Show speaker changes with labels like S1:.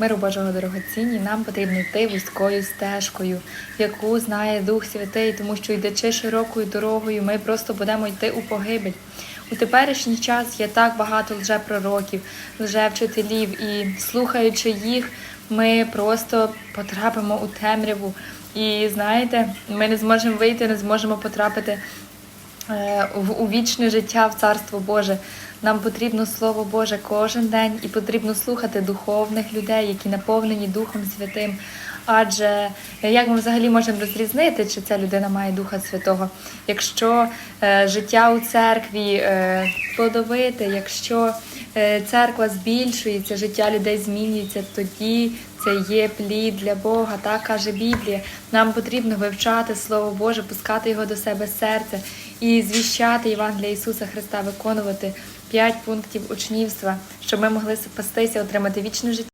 S1: Миру Божого дорогоцінні, нам потрібно йти вузькою стежкою, яку знає Дух Святий, тому що йдучи широкою дорогою, ми просто будемо йти у погибель. У теперішній час є так багато лжепророків, лжевчителів, і слухаючи їх, ми просто потрапимо у темряву. І знаєте, ми не зможемо вийти, не зможемо потрапити у вічне життя в Царство Боже. Нам потрібно Слово Боже кожен день і потрібно слухати духовних людей, які наповнені Духом Святим. Адже е, як ми взагалі можемо розрізнити, чи ця людина має Духа Святого, якщо е, життя у церкві е, плодовите, якщо е, церква збільшується, життя людей змінюється, тоді це є плід для Бога, так каже Біблія. Нам потрібно вивчати Слово Боже, пускати його до себе з серця і звіщати Євангелія Ісуса Христа, виконувати п'ять пунктів учнівства, щоб ми могли спастися, отримати вічне життя.